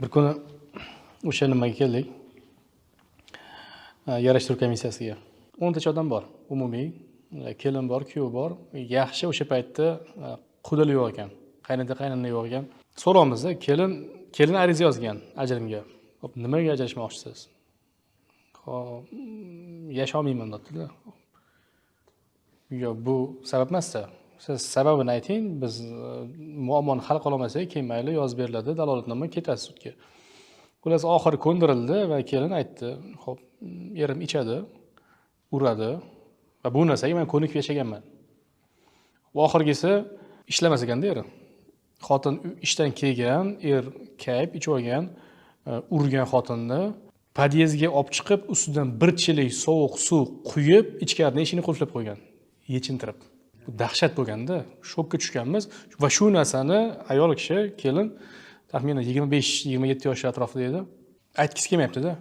bir kuni o'sha nimaga keldik? Yarashtiruv komissiyasiga. O'ntacha odam bor umumiy. Kelin bor kuyov bor. Yaxshi o'sha paytda qudali qudil yo'q ekan. Qaynota qaynona yo'q ekan. So'rayapmizda kelin kelin ariza yozgan ajrimga. Hop nimaga ajrashmoqchisiz? Hop yasholmayman deyaptida yo bu sabab emasda. Siz sababini ayting biz e, muammoni hal qilolmasak keyin mayli yozib beriladi dalolatnoma ketadi sudga. Xullas oxiri ko'ndirildi va kelin aytdi ho'p erim ichadi uradi va bu narsaga man ko'nikib yashaganman. Va oxirgisi ishlamas ekanda eri. Xotin ishdan kelgan er kayib ichib olgan e, urgan xotinni podyezdga olib chiqib ustidan bir chelik sovuq suv quyib ichkaridan eshikni qulflab qo'ygan yechintirib. Bu dahshat bo'lganda shokka tushganmiz va shu narsani ayol kishi kelin taxminan yigirma besh yigirma yetti yosh atrofida edi aytgisi kelmayaptida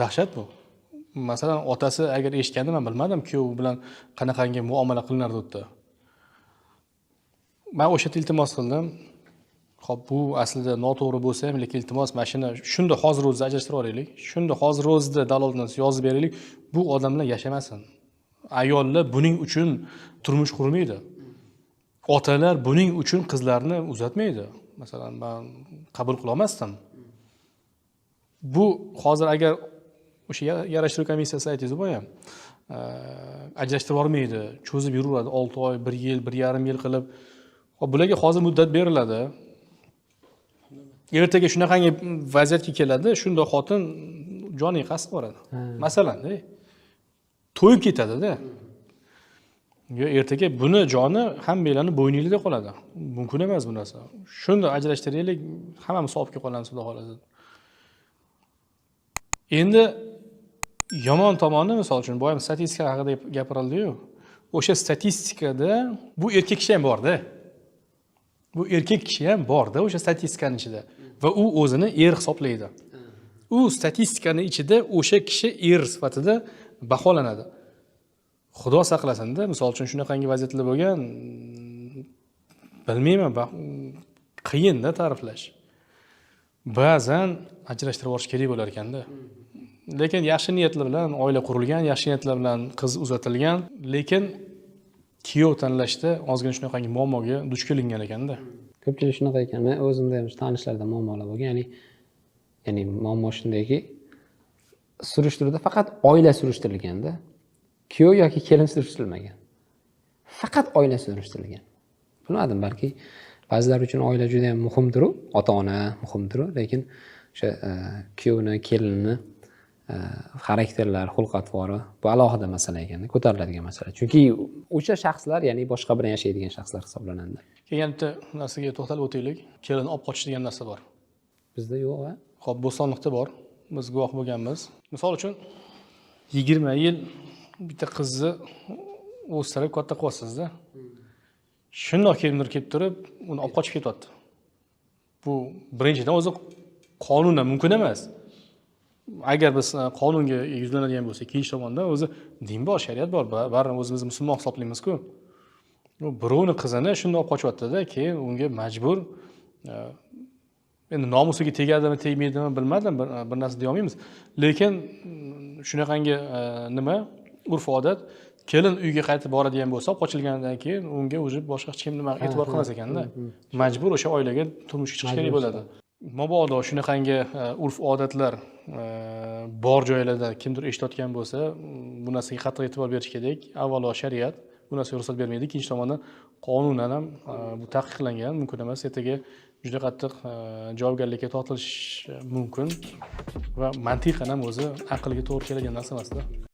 dahshat bu. Masalan otasi agar eshitganda man bilmadim kuyovi bilan qanaqangi muomala qilinar debdi man o'sha yerda iltimos qildim ho'p bu aslida noto'g'ri bo'lsa ham lekin iltimos mana shuni shunda hozir o'zida ajrashtirib yuboraylik shunda hozir o'zida dalolatnoma yozib beraylik bu odam bilan yashamasin ayollar buning uchun turmush qurmaydi. Otalar buning uchun qizlarini uzatmaydi. Masalan man qabul qilolmasdim bu hozir agar o'sha ya- yarashtiruv komissiyasi aytdingiz boya e, ajrashtirib yubormaydi cho'zib yuraveradi olti oy bir yil bir yarim yil qilib. Bularga hozir muddat beriladi. Ertaga shunaqangi vaziyatga keladi shunda xotin joniga qasd boradi. Masalanda to'yib ketadida yo ertaga buni joni hammanglarni bo'yninglarda qoladi. Mumkin emas bu narsa. Shunda ajrashtiraylik hammamiz savobga qolamiz xudo xohlasa. Endi yomon tomoni misol uchun boya statistika haqida gap- gapirildiyu o'sha statistikada bu erkak kishi ham borda. Bu erkak kishi ham borda o'sha statistikani ichida. Va u o'zini er hisoblaydi. U statistikani ichida o'sha kishi er sifatida baholanadi. Xudo saqlasinda misol uchun shunaqangi vaziyatlar bo'lgan bilmayman qiyinda ta'riflash. Ba'zan ajrashtirib yuborish kerak bo'lar ekanda. Lekin yaxshi niyatlar bilan oila qurilgan yaxshi niyatlar bilan qiz uzatilgan lekin kuyov tanlashda ozgina shunaqangi muammoga duch kelingan ekanda. Ko'pchilik shunaqa ekan. Man o'zimda ham tanishlarda muammolar bo'lgan ya'ni ya'ni muammo shundaki surishtiruvda faqat oila surishtirilganda kuyov yoki kelin surishtirilmagan. Faqat oila surishtirilgan. Bilmadim balki ba'zilar uchun oila juda yam muhimdiru ota ona muhimdiru lekin o'sha e, kuyovni kelinni e, xarakterlar xulq atvori bu alohida masala ekanda ko'tariladigan masala. Chunki o'sha shaxslar ya'ni boshqa bilan yashaydigan shaxslar hisoblanadi. Keyin bitta narsaga to'xtalib o'taylik. Kelin olib qochish degan narsa bor. Bizda yo'q a ho'p bo'stonliqda bor biz guvoh bo'lganmiz misol uchun yigirma yil bitta qizni o'stirib katta qilyapsizda shundoq kelin kelib turib uni olib qochib ketyapti. Bu birinchidan o'zi qonunan mumkin emas. Agar biz e, qonunga yuzlanadigan bo'lsak ikkinchi tomondan o'zi din bor shariat bor ba- baribir o'zimizni musulmon hisoblaymizku. Birovni qizini shundoq olib qochyaptida keyin unga majbur e, endi nomusiga tegadimi tegmaydimi bilmadim. Bir, narsa deyolmaymiz. Lekin mm, shunaqangi e, nima? Urf odat. Kelin uyga qaytib boradigan bo'lsa olib qochilganidan keyin unga уже boshqa hech kim nima e'tibor qilmas ekanda. majbur o'sha oilaga turmushga chiqish kerak bo'ladi. mabodo shunaqangi e, urf odatlar e, bor joylarda kimdir eshitayotgan bo'lsa mm, bu narsaga qattiq e'tibor berish kerak. Avvalo shariat bu narsaga ruxsat bermaydi ikkinchi tomondan qonunan ham e, bu taqiqlangan mumkin emas. Ertaga juda qattiq e, javobgarlikka tortilish mumkin va mantiqan ham o'zi aqlga to'g'ri keladigan narsa emasda.